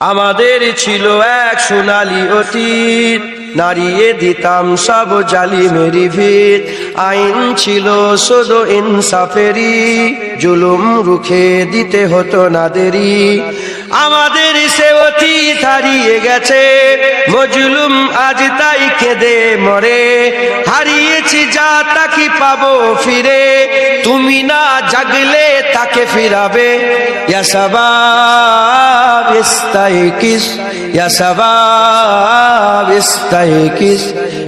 আমাদের ছিল এক সোনালি অতীত নারিয়ে দিতাম সব জালি মেরি ভিত। আইন ছিল শুধু ইনসাফেরি জুলুম রুখে দিতে হতো না দেরি। আমাদের সে অতীত হারিয়ে গেছে, মজলুম আজ তাই কেঁদে মরে। হারিয়েছি যা তাকে পাবো ফিরে, তুমি না জাগলে তাকে ফিরাবে। ইয়া শাবাব ইস্তাইকিস, ইয়া শাবাব ইস্তাইকিস।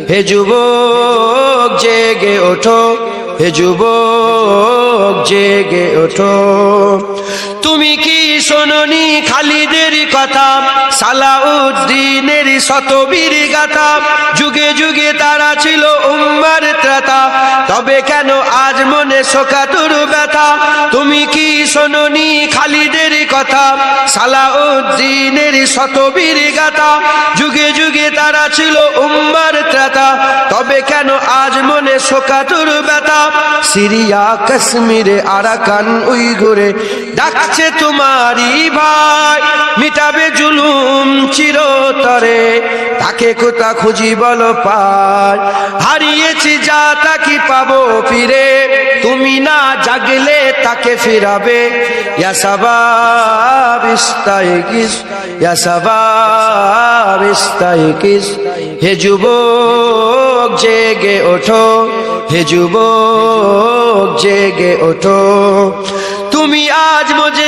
হে যুবক জেগে ওঠো, হে যুবক জেগে ওঠো। তুমি কি শোনি খালিদের কথা? সালাউদ্দিনের শতবীর গাথা। যুগে যুগে তারা ছিল উম্মার ত্রাতা। তবে কেন আজ মনে ব্যথা তুমি কি শোনি খালিদের কথা? সালাউদ্দিনের শতবীর গাথা। যুগে যুগে তারা ছিল উম্মার ত্রাতা। তবে কেন আজ মনে শোকাতুর ব্যথা? সিরিয়া, কাশ্মীরে, আরাকান উইগুরে ডাকছে তোমারই ভাই। মিটাবে জুলুম চিরতরে। তাকে কোথা খুঁজি বলো পায় হারিয়েছি যা তাকে পাবো ফিরে? তুমি না জাগলে তাকে ফিরাবে। সাবাব ইস্তাইকিস হে যুবক জেগে ওঠো। হে যুবক জেগে ওঠো। তুমি আজ মজে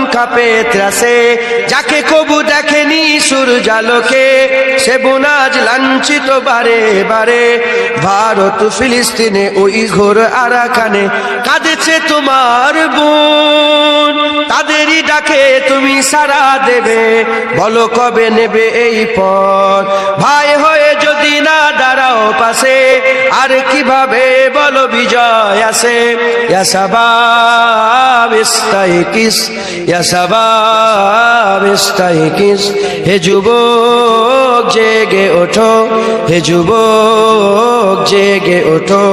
কাপে ত্রাসে যাকে কবু দেখেনি সূর্যালোকে, সে বুন আজ লাঞ্ছিত বারে বারে। ভারত ফিলিস্তিনে ওই ঘোর আরাকানে কাঁদেছে তোমার বোন। তাদেরই ডাকে তুমি সারা দেবে, বলো কবে নেবে এই পথ? ভাই হয়ে যদি না দাঁড়াও পাশে, আর কীভাবে বলো বিজয় ইয়াসাবাব হে যুবক, জেগে ওঠো, হে যুবক, জেগে ওঠো।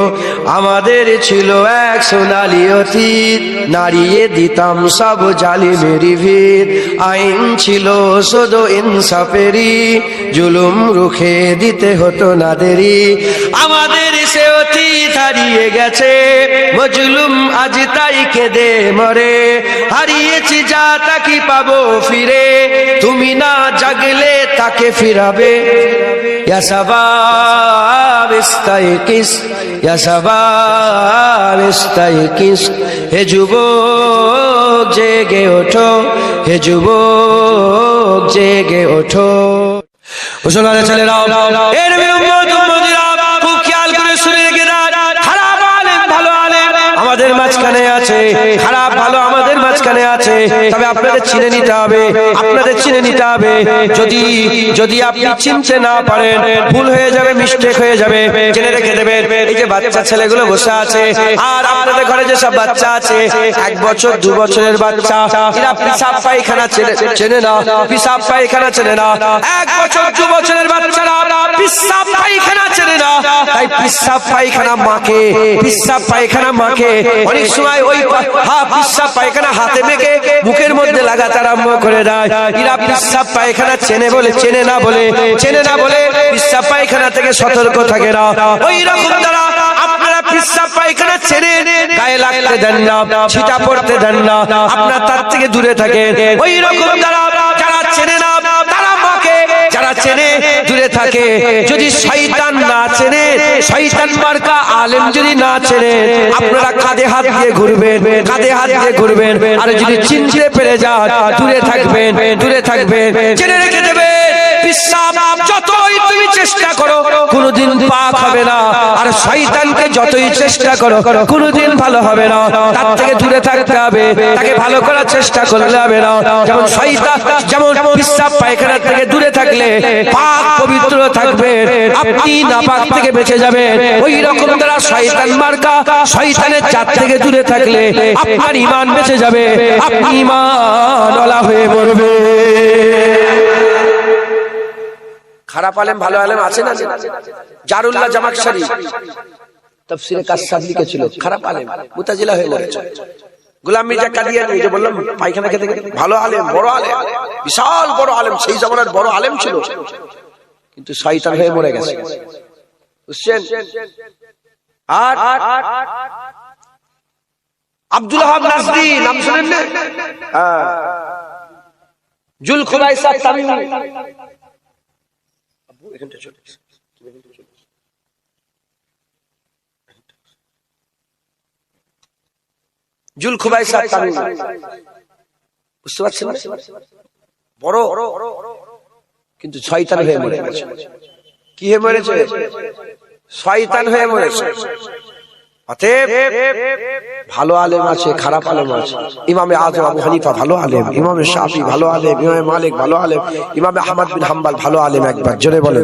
আমাদের ছিল এক সোনালি অতীত নারিয়ে দিতাম সব জালি মেরি ভিত। আইন ছিল শুধু ইনসাফেরি জুলুম রুখে দিতে হতো না দেরি আমাদের সে অতীত হারিয়ে গেছে। মজলুম আজ তাই কেঁদে মরে। হারিয়েছি যা তাকে পাবো ফিরে। তুমি না জাগলে তাকে ফিরাবে। ইস্তাইকিস হে যুবক, জেগে ওঠো। হে যুবক, জেগে ওঠো। মুসলমানের ছেলেরা এর উম্মত উম্মতিরা, খুব খেয়াল করে শুনে রেখে খারাপ আলেম, ভালো আলেম। আমাদের মাঝখানে আছে, খারাপ, ভালো মাঝখানে আছে, তবে আপনাদের চিনে নিতে হবে, আপনাদের চিনে নিতে হবে। যদি যদি আপনি চিনতে না পারেন, ভুল হয়ে যাবে মিস্টেক হয়ে যাবে, জেনে রেখে দেবেন, এই যে বাচ্চা ছেলেগুলো বসে আছে, আর আপনাদের ঘরে যে সব বাচ্চা আছে, এক বছর, দু বছরের বাচ্চা, এরা পিসাব পায়খানা চেনে না, পিসাব পায়খানা চেনে না। এক বছর, দু বছরের বাচ্চারা পিসাব পায়খানা চেনে না। তাই পিসাব পায়খানা মাকে পিসাব পায়খানা মাকে অনেক সময় ওই হা, পিসাব পায়খানা হাতে মেখে মুখের মধ্যে লাগাতে আরম্ভ করে দেয়। এরা পিসাব পায়খানা চেনে বলে চেনে না বলে চেনে না বলে পিসাব পায়খানা থেকে সতর্ক থাকে না। ওই রকম দ্বারা আপনারা পিসাব পায়খানা ছেড়ে গায়ে লাগতে দেন না ছিটা পড়তে দেন না আপনার তার থেকে দূরে থাকে ওই রকম দ্বারা যারা চেনে না তারা চেনে, দূরে থাকে। যদি শয়তান না চেনে, শয়তান মার্কা আলেম যদি না চেনে, আপনারা কাঁধে হাত দিয়ে ঘুরবেন, কাঁধে হাত দিয়ে ঘুরবেন। আর যদি চিনতে পেরে যান, দূরে থাকবেন দূরে থাকবেন। চেনে রেখে দেবেন। চেষ্টা করো, কোনোদিন পাক হবে না। আর শয়তানকে যতই চেষ্টা করো, কোনোদিন ভালো হবে না। তার থেকে দূরে থাকতে হবে, তাকে ভালো করার চেষ্টা করলে হবে না। যেমন শয়তান, যেমন বিশ্বাস পায়খানা থেকে দূরে থাকলে পাক পবিত্র থাকবে, আপনি নাপাক থেকে বেঁচে যাবেন। ওই রকম দ্বারা শয়তান মার্কা, শয়তানের চার থেকে দূরে থাকলে আপনার ইমান বেঁচে যাবে, আপনি ইমান হয়ে মরবে। খারাপ আলেম ভালো আলেম আছে না জারুল্লাহ জামাকশারি তফসিরে কাসাব লিখেছিল। খারাপ আলেম। মুতাজিলা হয়ে মরেছে গোলাম মির্জা কাদিয়ানি যে বললাম পায়খানা খেতে ভালো আলেম বড় আলেম বিশাল বড় আলেম সেই জমানার বড় আলেম ছিল। কিন্তু শয়তান হয়ে মরে গেছে। বুঝছেন? আর আব্দুল হাব নাজরি নাম শুনেন না? হ্যাঁ। জুল খুলাইসা তামিমি। এখানটা চলে এসো। জুল খুবাই বুঝতে পারছেন? বড়, কিন্তু শয়তান হয়ে মরে গেছে কি হয়ে মরেছে শয়তান হয়ে মরেছে ভালো আলেম আছে, খারাপ আলেম আছে। ইমামে আজম, আবু হানিফা ভালো আলেম, ইমামে শাফি ভালো আলেম, ইমামে মালিক ভালো আলেম, ইমামে আহমদ বিন হাম্বাল ভালো আলেম একবার, জোরে বলে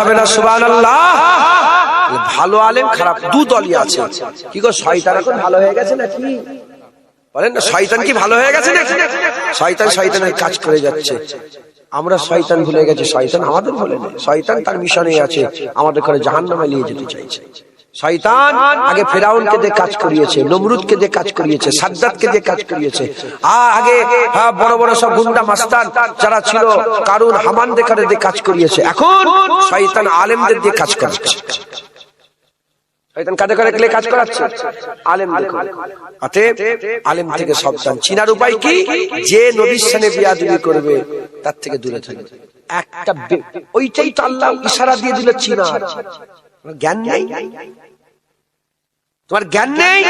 হবে না, সুবহানাল্লাহ। ভালো আলেম, খারাপ, দু দলই আছে। কি গো, শয়তান এখন ভালো হয়ে গেছে নাকি? বলেন না, শয়তান কি ভালো হয়ে গেছে নাকি? শয়তান শয়তানের কাজ করে যাচ্ছে। আমরা শয়তান ভুলে গেছি, শয়তান আমাদের ভুলে নেই। শয়তান তার মিশনে আছে, আমাদের ঘরে জাহান নামে নিয়ে যেতে চাইছে। শয়তান আগে ফেরাউনকে দিয়ে কাজ করিয়েছে নমরুদকে দিয়ে কাজ করিয়েছে সাদ্দাতকে দিয়ে কাজ করিয়েছে। আর আগে বড় বড় সব গুন্ডা মাস্তান যারা ছিল কারুন হামান দেখারে দিয়ে কাজ করিয়েছে। এখন শয়তান আলেমদের দিয়ে কাজ করাচ্ছে। শয়তান কাঁধে করে গেলে কাজ করাচ্ছে? আলেম দেখুন অতএব আলেম থেকে সাবধান। চিনার উপায় কি? যে নবীর সামনে বিয়াদবি করবে তার থেকে দূরে থাকবে। একটা ওইটাই তো আল্লাহ ইশারা দিয়ে দিল তোমার জ্ঞান নেই? তোমার জ্ঞান নেই?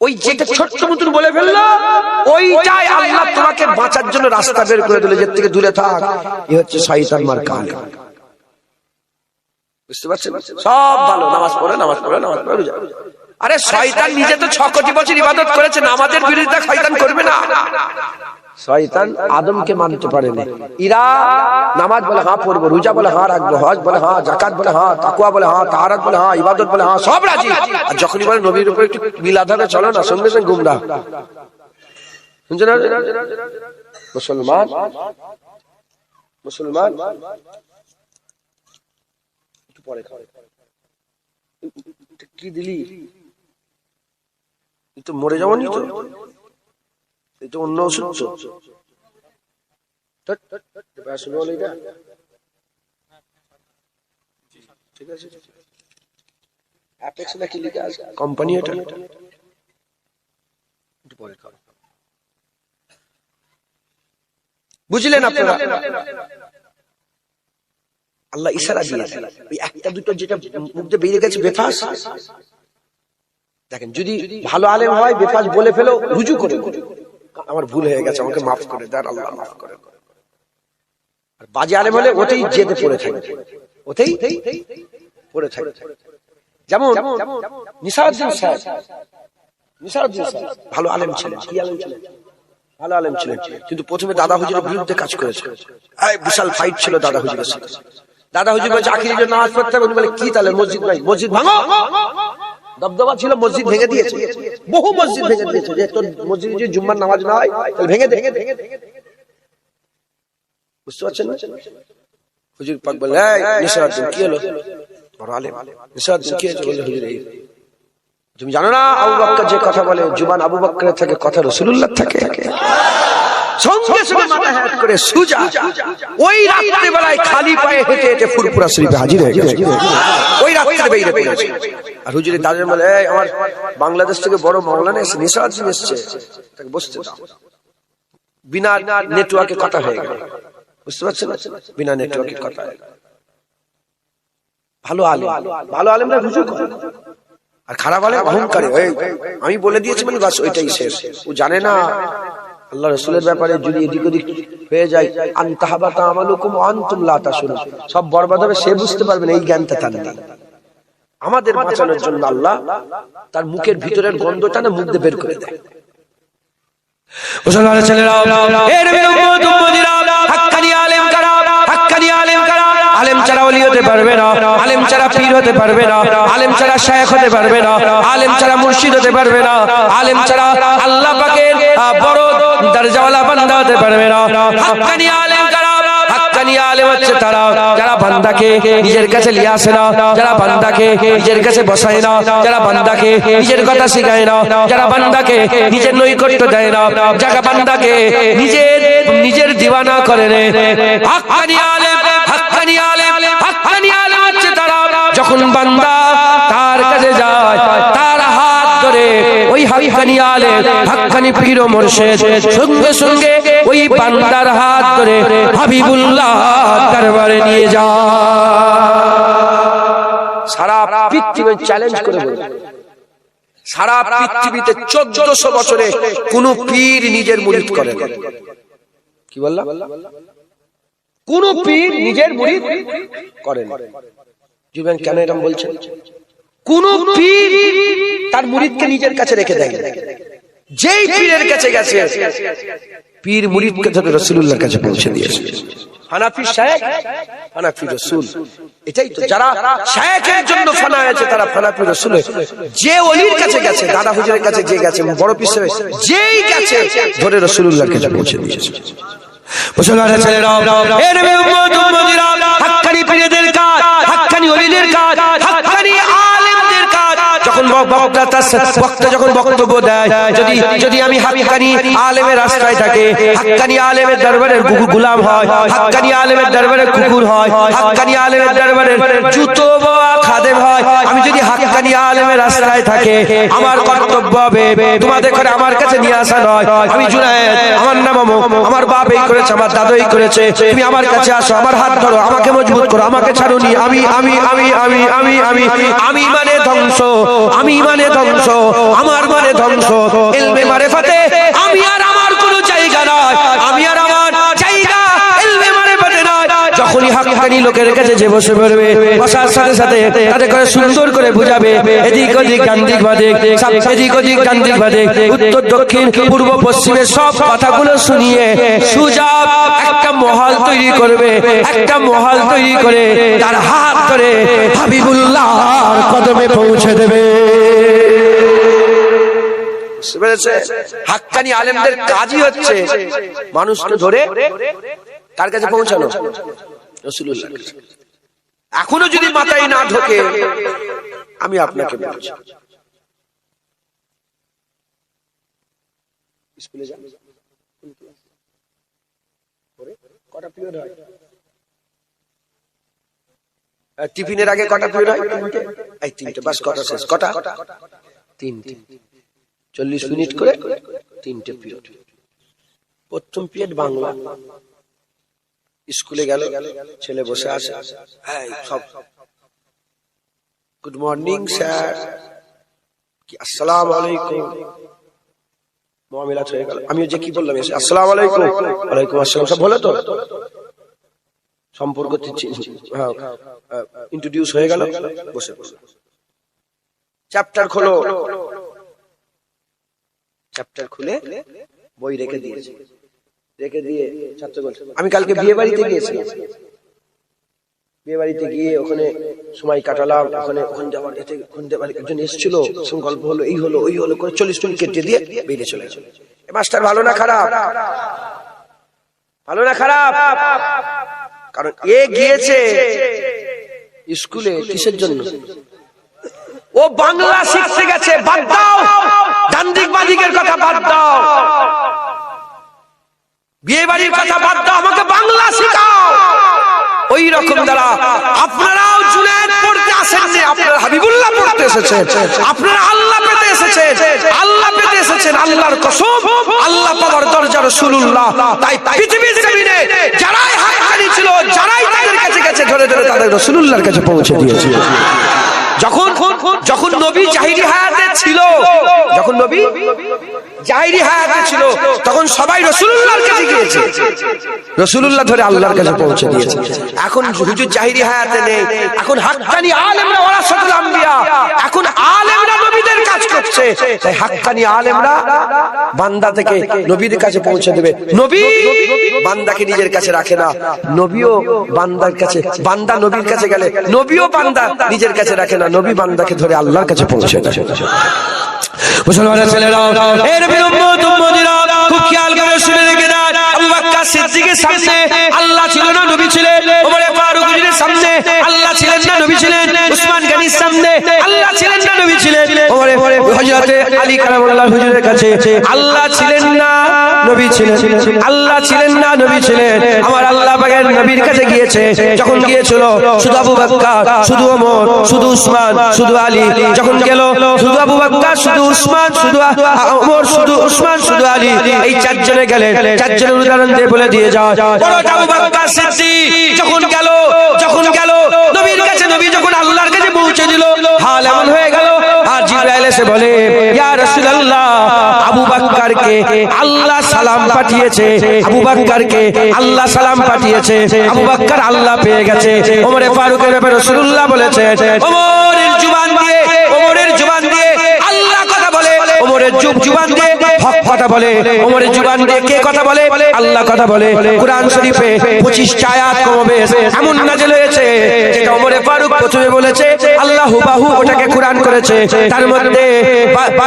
ওই যেটা ছোট্ট মতন বলে ফেলল ওইটাই আল্লাহ তোমাকে বাঁচার জন্য রাস্তা বের করে দিল যে থেকে দূরে থাক এ হচ্ছে শয়তান মার কাল বুঝতে পারছেন? সব ভালো নামাজ পড়ে নামাজ পড়ে নামাজ পড়ে আরে শয়তান নিজে তো ছ কোটি বছর ইবাদত করেছে নামাজের বিরোধিতা শয়তান করবে না। শয়তান আদমকে মানতে পারেনি। ইরা নামাজ বলে হ্যাঁ পড়ব, রোজা বলে হ্যাঁ রাখব, হজ বলে হ্যাঁ জাকাত বলে হ্যাঁ তাকুয়া বলে হ্যাঁ তাহারাত বলে হ্যাঁ ইবাদত বলে হ্যাঁ সব রাজি। আর যখনই বলে নবীর উপরে একটু মিলাধারে চলো না, সঙ্গে সঙ্গে গুমরা। শুনছেন না? মুসলমান? মুসলমান? একটু পরে খাও। এটা কি দিলি? এ তো মরে যাবনি তো। অন্য এটা? ঠিক আছে? অ্যাপেক্স নাকি লিখে আছে কোম্পানি এটা। একটু পরে খাও। বুঝলেন আপনারা? আল্লাহ ইশারা দিয়েছে ওই একটা দুটো যেটা মুখ দিয়ে বেরিয়ে গেছে বেফাস। দেখেন যদি ভালো আলেম হয় বেফাস বলে ফেলো রুজু করে আমার ভুল হয়ে গেছে, আমাকে মাফ করে দেন, আল্লাহ মাফ করে বাজে আলেম হলে ওতেই যেতে পড়ে থাকে ওতেই পড়ে থাকে যেমন নিসারুদ্দিন সাহেব নিসারুদ্দিন সাহেব ভালো আলেম ছিলেন। কি আলেম ছিলেন? ভালো আলেম ছিলেন। কিন্তু প্রথমে দাদা হুজুরের বিরুদ্ধে কাজ করেছে। বিশাল ফাইট ছিল দাদা হুজুরের সাথে। দাদা হুজুর বলছে, আখিরি পড়তে হবে। বলে, কি তাহলে, মসজিদ নাই, মসজিদ ভাঙো। দবদবা ছিল, মসজিদ ভেঙে দিয়েছে। বহু মসজিদ ভেঙে দিয়েছে। যে তোর মসজিদ যদি জুম্মার নামাজ না হয়, তাহলে ভেঙে দে। বুঝতে পারছেন না? হুজুর পাক বলে এই নিসারুদ্দিন কি হলো? বড় আলেম নিসারুদ্দিন কি হয়েছে? বলে হুজুর, এই, তুমি জানো না, আবু বক্কর যে কথা বলে জুবান আবু বক্করের থাকে কথা রসুল্লাহ থাকে? সঙ্গে সঙ্গে মাথা হ্যাট করে সুজা। ওই রাত্রে বেলায় খালি পায়ে হেঁটে হেঁটে ফুরপুরা শরীফে হাজির হয়ে গেছে। ওই রাত্রে বেরিয়ে পড়েছে। আর হুজুরে দাঁড়িয়ে বলে আমার বাংলাদেশ থেকে বড় এসে এসছে। তাকে বসতে দাও। বিনা নেটওয়ার্কে কথা হয়ে গেল। বুঝতে পারছেন? বিনা নেটওয়ার্কে কথা ভালো আলেম। ভালো আলেমরা করে আর খারাপ আলেম অহংকারে। আমি বলে দিয়েছি মানে বাস ওইটাই শেষ। ও জানে না। আল্লাহ রসুলের ব্যাপারে যদি এদিক ওদিক হয়ে যায় আন্তাহাবাতা আমালুকুম অন্তম লা শুনে সব বরবাদ হবে, সে বুঝতে পারবে না, এই জ্ঞানটা তার নেই। আমাদের বাঁচানোর জন্য আল্লাহ তার মুখের ভিতরের গন্ধটা না মুখ দিয়ে বের করে দেয়। মুসলমানের ছেলেরা এর বিরুদ্ধে উম্মতিরা পারবে না, আলেম ছাড়া পীর হতে পারবে না, আলেম ছাড়া শায়েখ হতে পারবে না, আলেম ছাড়া মুর্শিদ হতে পারবে না, আলেম ছাড়া আল্লাহ পাকের বড় দরজাওয়ালা বান্দা হতে পারবে না। হাক্কানি আলেম হাক্কানি আলেম হচ্ছে তারা, যারা বান্দাকে নিজের কাছে নিয়ে আসে না, যারা বান্দাকে নিজের কাছে বসায় না, যারা বান্দাকে নিজের কথা শেখায় না, যারা বান্দাকে নিজের নৈকট্য দেয় না, যারা বান্দাকে নিজের নিজের দিওয়ানা করে নে। হাক্কানি আলেম হাক্কানি আলেম হাক্কানি আলেম হচ্ছে তারা। যখন বান্দা তার কাছে যায়, তার হাত ধরে ওই হাক্কানি আলেম হাক্কানি পীর মুর্শিদ সঙ্গে সঙ্গে ওই বান্দার হাত ধরে হাবিবুল্লাহ দরবারে নিয়ে যায়। সারা পৃথিবী চ্যালেঞ্জ করে বলবে সারা পৃথিবীতে চোদ্দশো বছরে কোন পীর নিজের মুরিদ করে কি বললাম? কোন পীর নিজের মুরিদ করেন। জীবন কেন এরকম বলছেন? কোন পীর তার মুরিদকে নিজের কাছে রেখে দেয় যেই পীরের কাছে গেছে পীর মুরিদকে ধরে রসুল্লাহর কাছে পৌঁছে দিয়েছে। হানাফি শায়েখ হানাফি রসুল। এটাই তো যারা শায়েখের জন্য ফানা আছে তারা ফানাফি রসুল। যে অলির কাছে গেছে দাদা হুজুরের কাছে যে গেছে বড় পিস যেই গেছে ধরে রসুল্লাহর কাছে পৌঁছে দিয়েছে। মুসলমানের ছেলেরা এ নবী উম্মত, উম্মতিরা, হাক্কানি পীরদের কাজ, হাক্কানি ওলিদের কাজ, হাক্কানি আলেমদের কাজ। যখন বক্তা তার বক্তা যখন বক্তব্য দেয়, যদি যদি আমি হাক্কানি আলেমের রাস্তায় থাকে, হাক্কানি আলেমের দরবারের গুলাম হয়, হাক্কানি আলেমের দরবারের কুকুর হয়, হাক্কানি আলেমের দরবারের জুতো হয় আমি যদি হাক্কানি আলেমের রাস্তায় থাকে আমার কর্তব্য হবে তোমাদের করে আমার কাছে নিয়ে আসা নয়। আমি আমার নাম অমুক, আমার বাপ এই করেছে আমার দাদু এই করেছে তুমি আমার কাছে আসো আমার হাত ধরো আমাকে মজবুত করো আমাকে ছাড়ুনি আমি আমি আমি আমি আমি আমি আমি মানে ধ্বংস আমি মানে ধ্বংস আমার মানে ধ্বংস মারে ফাতে আমি আর যখনই হাক্কানি লোকের কাছে যে বসে পড়বে, বসার সাথে সাথে তাদের করে সুন্দর করে বুঝাবে, এদিক ওদিক ডান বাদে এদিক ওদিক ডান বাদে উত্তর, দক্ষিণ, পূর্ব, পশ্চিমের সব কথাগুলো শুনিয়ে সুজাব একটা মহল তৈরি করবে, একটা মহল তৈরি করে তার হাত ধরে হাবিবুল্লাহর কদমে পৌঁছে দেবে? হাক্কানি আলেমদের কাজই হচ্ছে মানুষকে ধরে কার কাছে পৌঁছানো এখনও যদি মাথায় না ঢোকে আমি আপনাকে বলছি। স্কুলে যান। কটা পিরিয়ড হয়? আর টিফিনের আগে কটা পিরিয়ড হয়? তিনটে। এই তিনটে বাস কটা শেষ? কটা? তিনটে। চল্লিশ মিনিট করে তিনটে পিরিয়ড। প্রথম পিরিয়ড বাংলা। স্কুলে গেল, ছেলে বসে আছে। হ্যাঁ সব। গুড মর্নিং স্যার আসসালাম আলাইকুম। মহামিলাত হয়ে গেল। আমি যে কি বললাম আসসালাম আলাইকুম। ওয়ালাইকুম আসসালাম। সব বলে তো? সম্পর্ক হ্যাঁ ইন্ট্রোডিউস হয়ে। গেল। বসে বসে। চ্যাপ্টার খোলো। চ্যাপ্টার খুলে বই রেখে দিয়েছে। রেখে দিয়ে ছাত্র বলছে আমি কালকে বিয়ে বাড়িতে গিয়েছিলাম। বিয়ে বাড়িতে গিয়ে ওখানে সময় কাটালাম ওখানে ওখানে যাওয়ার এতে ওখানে যাওয়ার একজন এসেছিল সঙ্গে গল্প হলো এই হলো ওই হলো করে চল্লিশ মিনিট কেটে দিয়ে বেরিয়ে চলে এ মাস্টার ভালো না খারাপ? ভালো না খারাপ? কারণ এ গিয়েছে স্কুলে কিসের জন্য? ও বাংলা শিখতে গেছে বাদ দাও! ডান্দিক বাদিকের কথা বাদ দাও! বিয়ে বাড়ির কথা বাদ দাও আমাকে বাংলা শেখাও। ওই রকম দ্বারা আপনারাও জুনায়েদ পড়তে আসেননি আপনারা হাবিবুল্লাহ পড়তে এসেছেন। আপনারা আল্লাহ পেতে এসেছেন। আল্লাহ পেতে এসেছেন আল্লাহর কসম। আল্লাহ পাওয়ার দরজা রাসূলুল্লাহ। তাই পৃথিবীর জমিনে যারাই হাক্কানি ছিল যারাই তাদের কাছে গেছে ধরে ধরে তাদের রাসূলুল্লাহর কাছে পৌঁছে দিয়েছে। যখন যখন নবী জাহিরি হায়াতে ছিল যখন নবী জাহিরি হায়াতে ছিল তখন সবাই রসুল্লাহর কাছে গিয়েছে। রসুল্লাহ ধরে আল্লাহর কাছে পৌঁছে দিয়েছে। এখন হুজুর জাহিরি হায়াতে নেই এখন হাক্কানি আলেমরা সকল আম্বিয়া এখন আলেমরা নবীদের কাজ করছে। তাই হাক্কানি আলেমরা বান্দা থেকে নবীদের কাছে পৌঁছে দেবে। নবী! বান্দাকে নিজের কাছে রাখে না। নবীও বান্দার কাছে, বান্দা নবীর কাছে গেলে নবীও বান্দা নিজের কাছে রাখে না। নবী বান্দাকে ধরে আল্লাহর কাছে পৌঁছে দেয়। মুসলমানের ছেলেরা, এর উম্মতিরা খুব খেয়াল করে শুনে রেখে দেন আবু বকর সিদ্দিকের সামনে আল্লাহ ছিল না, নবী ছিলেন। ওমর ফারুক সামনে আল্লাহ ছিলেন না, নবী ছিলেন। উসমান গনির সামনে আলী কারামাল্লাহ হুজুরের কাছে আল্লাহ ছিলেন না, নবী ছিলেন। আল্লাহ ছিলেন না, নবী ছিলেন। আমার আল্লাহ পাকের নবীর কাছে গিয়েছে। যখন গিয়েছিল, শুধু আবু বকর শুধু ওমর, শুধু উসমান, শুধু আলী। যখন গেল, শুধু আবু বকর শুধু উসমান, শুধু ওমর, শুধু উসমান, শুধু আলী। এই চারজনে চারজনের উদাহরণ দিয়ে বলে দিয়ে যাও বড় আবু বকর সিদ্দিক। যখন গেল যখন গেল, নবীর কাছে নবী যখন আল্লাহর কাছে পৌঁছে দিল, হাল এমন হয়ে গেল এসে বলে আবু বকরকে আল্লাহ সালাম পাঠিয়েছে, আবু বকরকে আল্লাহ সালাম পাঠিয়েছে, আবু বকর আল্লাহ পেয়ে গেছে। ওমরে ফারুকের ব্যাপারে রাসূলুল্লাহ বলেছে, ওমরের জুবান দিয়ে, ওমরের জুবান দিয়ে আল্লাহ কথা বলে, ওমরের জুব জুবান দিয়ে কথা বলে ওমরের জুবান দিয়ে কে কথা বলে? আল্লাহ কথা বলে। কোরআন শরীফে 25 আয়াত কমবে। এমন নাযিল হয়েছে যেটা ওমরে ফারুক প্রথমে বলেছে আল্লাহ হুবাহু ওটাকে কোরআন করেছে। তার মধ্যে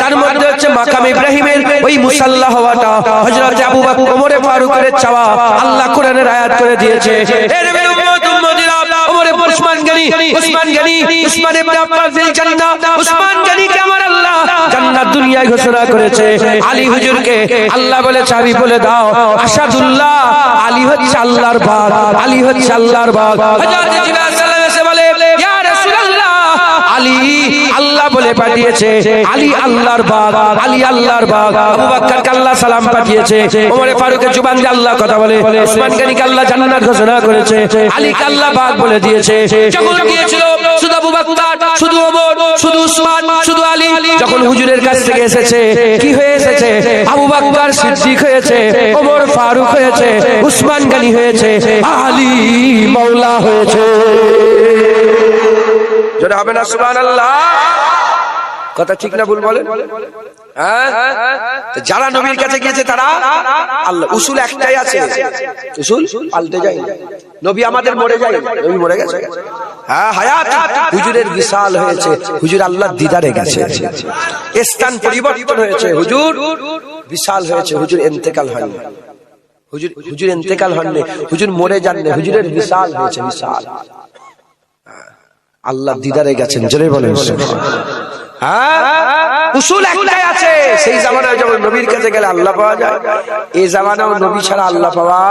তার মধ্যে হচ্ছে মাকাম ইব্রাহিমের ওই মুসাল্লাহ হওয়াটা। হযরত আবু বকর ওমরে ফারুকের চাওয়া আল্লাহ কোরআনের আয়াত করে দিয়েছে। এর উম্মত উম্মতিরা ওমরে Usman Ghani Usman Ghani, Usman ইবনে আফফান ফিল জান্নাহ, উসমান গনি কে আমার আল্লাহ জান্নাত দুনিয়ায় ঘোষণা করেছে। আলী হুজুরকে আল্লাহ বলে চাবি বলে দাও। আসাদুল্লাহ, আলী হচ্ছে আল্লাহর বাগ আলী হচ্ছে আল্লাহর বাগ হযরত জিবরাইল সাল্লাল্লাহু আলাইহি বলে, ইয়া রাসূলুল্লাহ, আলী আল্লাহ বলে পাঠিয়েছে, আলী আল্লাহর বাগ আলী আল্লাহর বাগ আবু বকরকে আল্লাহ সালাম পাঠিয়েছে, ওমর ফারুকের জুবান দিয়ে আল্লাহ কথা বলে উসমান গনিকে আল্লাহ জান্নাত ঘোষণা করেছে আলী আল্লাহ বাগ বলে দিয়েছে। যখন গিয়েছিল শুধু আবু বকর শুধু ওমর, শুধু উসমান শুধু আলী, যখন হুজুরের কাছ থেকে এসেছে, কি হয়ে এসেছে? আবু বকর সিদ্দিক হয়েছে, ওমর ফারুক হয়েছে উসমান গনি হয়েছে, আলী মাওলা হয়েছে। জোরে হবে না, সুবহানাল্লাহ। কথা ঠিক না ভুল বলেন? হ্যাঁ? যারা নবীর কাছে গিয়েছে তারা আল্লাহ, উসুল একটাই আছে। উসুল পাল্টে না। নবী আমাদের মরে যায়। নবী মরে গেছে। হ্যাঁ হায়াত। হুজুরের বিশাল হয়েছে। হুজুর আল্লাহ দিদারে গেছে। স্থান পরিবর্তন হয়েছে। হুজুর বিশাল হয়েছে। হুজুর এন্তেকাল হয়নি। হুজুর হুজুর এন্তেকাল হননি। হুজুর মরে যাননি। হুজুরের বিশাল হয়েছে, বিশাল। আল্লাহ দিদারে গেছেন জোরে বলেন। হ্যাঁ? উসুল একটাই আছে। সেই জামানায় যেমন নবীর কাছে গেলে আল্লাহ পাওয়া যায়। এই জামানাও নবী ছাড়া আল্লাহ পাওয়া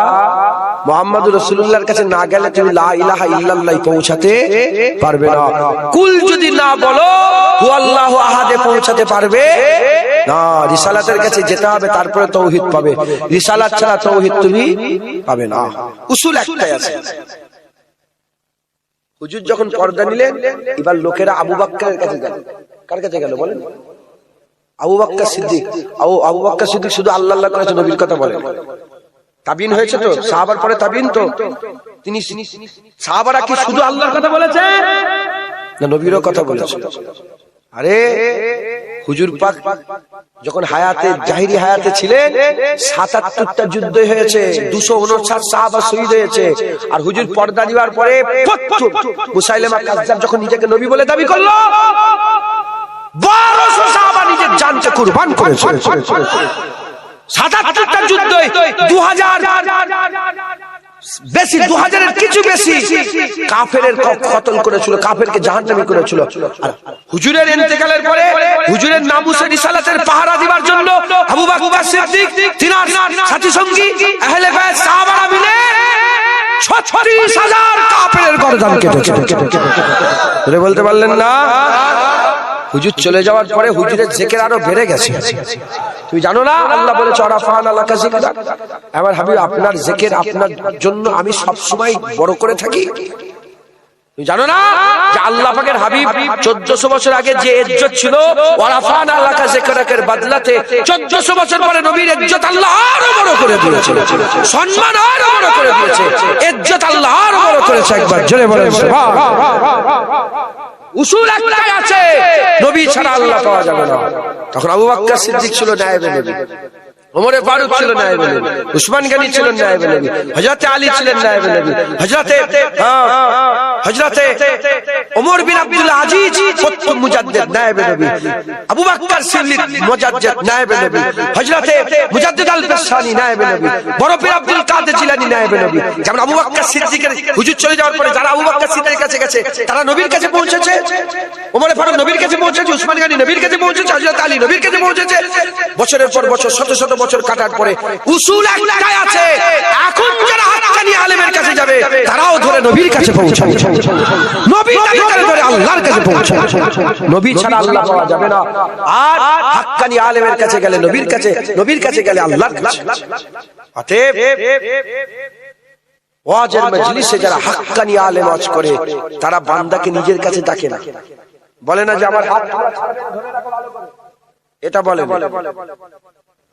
মোহাম্মদ রসুল্লাহর কাছে না গেলে তুমি লা ইলাহা ইল্লাল্লাহ পৌঁছাতে পারবে না। কুল যদি না বলো আল্লাহ আহাদে পৌঁছাতে পারবে না। রিসালাতের কাছে যেতে হবে তারপরে তৌহিদ পাবে। রিসালাত ছাড়া তৌহিদ তুমি পাবে না। উসুল একটাই আছে। হুজুর যখন পর্দা নিলেন, এবার লোকেরা আবু বাক্কারের কাছে গেল। কার কাছে গেল বলেন? আবু বাক্কা সিদ্দিক। আবু আবু বাক্কা সিদ্দিক শুধু আল্লাহ আল্লাহ করেছে নবীর কথা বলেন তাবিন হয়েছে তো? সাহাবার পরে তাবিন তো? তিনি সাহাবারা কি শুধু আল্লাহর কথা বলেছে? না নবীরও কথা বলেছে আরে, হুজুর পাক যখন হায়াতে জাহিরি হায়াতে ছিলেন, সাতাত্তরটা যুদ্ধ হয়েছে, দুশো উনষাট সাহাবা শহীদ হয়েছে। আর হুজুর পর্দা দিবার পরে মুসাইলেমা কাজ্জাব যখন নিজেকে নবী বলে দাবি করল, বারোশো সাহাবা নিজের জানকে কুরবান করেছে। সাতাত্তরটা যুদ্ধ দু হাজার বেশি দু হাজারের কিছু বেশি। কাফের কতল করেছিল কাফেরকে জাহান্নামি করেছিল। আর হুজুরের ইন্তেকালের পরে হুজুরের নামুসের রিসালাতের পাহারা দিবার জন্য আবু বকর সিদ্দিক তিনার সাথী সঙ্গী আহলে সাহাবারা মিলে ছত্রিশ হাজার কাফের গর্দান কেটেছে। বলতে পারলেন না? হুজুর চলে যাওয়ার পরে হুজুরের জেকের আরও বেড়ে গেছে। তুমি জানো না? আল্লাহ বলে চড়াফান আল্লাহ আমার হাবিব, আপনার জেকের আপনার জন্য আমি সব সময় বড় করে থাকি। জানো না? যে আল্লাহ পাকের হাবিব চোদ্দশো বছর আগে যে ইজ্জত ছিল ওয়ারাফান আল্লাহ জেকের বদলাতে চোদ্দশো বছর পরে নবীর ইজ্জত আল্লাহ আরও বড় করে দিয়েছে। সম্মান আরও বড় করে দিয়েছে। ইজ্জত আল্লাহ আরও বড় করেছে একবার। জোরে বলেন উসুল একটাই আছে। নবী ছাড়া আল্লাহ পাওয়া যাবে না। তখন আবু বাক্কা সিদ্দিক ছিল নায়েবে নবী। ওমরে ফারুক ছিল নায়েবে নবী। উসমান গনি ছিলেন নায়েবে নবী। হযরত আলী ছিলেন নায়েবে নবী। হযরতে হযরতে ওমর বিন আব্দুল আজিজ প্রথম মুজাদ্দিদ নায়েবে নবী, আবু বকর সিদ্দিক মুজাদ্দিদ নায়েবে নবী মুজাদ্দিদ আল নায়েবে নবী, বড় পীর আব্দুল কাদের জিলানী নায়েবে নবী। আবু বকর সিদ্দিকের হুজুর চলে যাওয়ার পরে যারা আবু বকর সিদ্দিকের কাছে গেছে, তারা নবীর কাছে পৌঁছেছে। ওমর ফারুক নবীর কাছে পৌঁছেছে, উসমান নবীর কাছে পৌঁছেছে, হযরত আলী নবীর কাছে পৌঁছেছে। বছরের পর বছর, শত শত বছর কাটার পরে উসুল একটাই আছে। এখন যারা হাক্কানি আলেমের কাছে যাবে, তারাও ধরে নবীর কাছে পৌঁছাবে। নবী তাকে ধরে আল্লাহর কাছে পৌঁছাবে। নবী ছাড়া আল্লাহ পাওয়া যাবে না। আর হাক্কানি আলেমের কাছে গেলে নবীর কাছে নবীর কাছে গেলে আল্লাহর কাছে। অতএব ওয়াজের মজলিসে যারা হাক্কানি আলেম ওয়াজ করে তারা বান্দাকে নিজের কাছে ডাকে না। বলে না যে আমার হাত। এটা বলে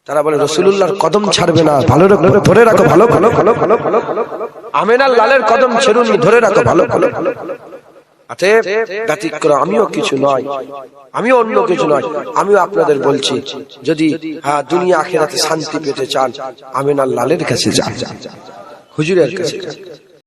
তারা বলে রসুল্লাহর কদম ছাড়বে না ভালো রাখো ধরে রাখো ভালো ভালো ভালো ভালো ভালো ভালো আমেনার লালের কদম ছেড়ুন ধরে রাখো ভালো ভালো অতএব ব্যতিক্রম আমিও কিছু নয়। আমিও অন্য কিছু নয়। আমিও আপনাদের বলছি যদি হ্যাঁ দুনিয়া আখেরাতে শান্তি পেতে চান আমিনার লালের কাছে যান। হুজুরের কাছে যান।